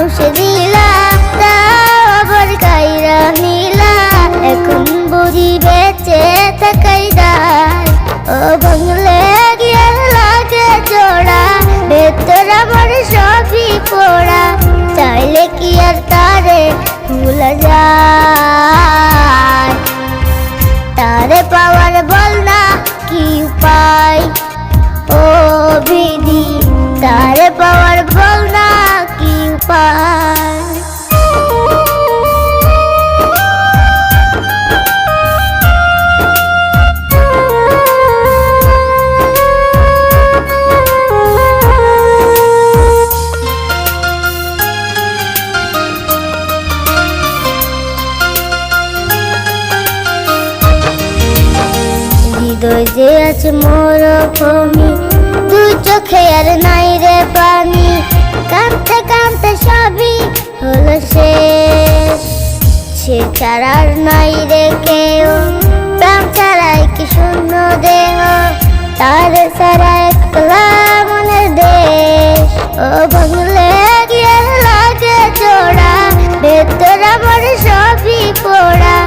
মানুষ দিলা তা আবার কাইরা নিলা এখন বুড়ি বেঁচে থাকাই দায়। ও বাংলে গিয়ে লাগে জোড়া, ভেতর আমার সবই পোড়া। চাইলে কি আর তারে ভুলা যায়? তারে পাওয়ার বল না, কি উপায়? ও বিধি, তারে পাওয়ার হৃদয় যে আছে মোর ভূমি। দুই চোখে আর নাই রে পানি। কাঁদতে কাঁদতে সবই হলো শেষ। সে ছাড়ার নাই রে কেউ। প্রাণ ছাড়াই কি শূন্য দেহ? তার সারা একলা মনের দেশ। ও বাংলে গিয়ে লাগে চোরা ভেতর আমার সবই পোড়া।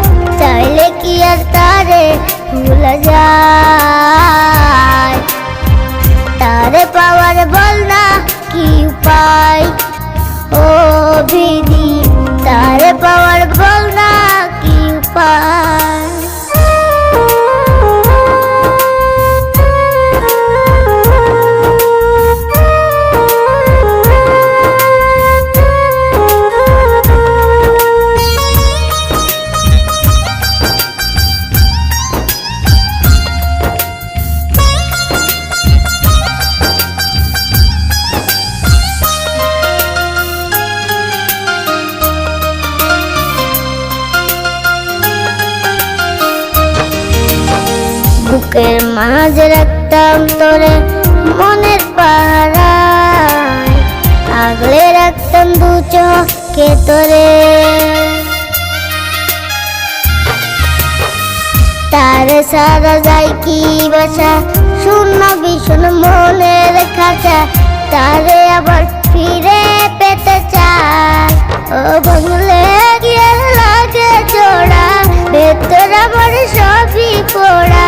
বুকের মাঝে রাখতাম তোরে মনের পাহারায় আগলে রাখতাম দু চোখে তোরে। তার সারা যায় কি বাসা, শূন্য ভীষণ মনের খাঁচা, তারে আবার ফিরে পেতে চায়। ও বাংলে গিয়ে লাগে চোরা ভেতর আমার সবই পোড়া।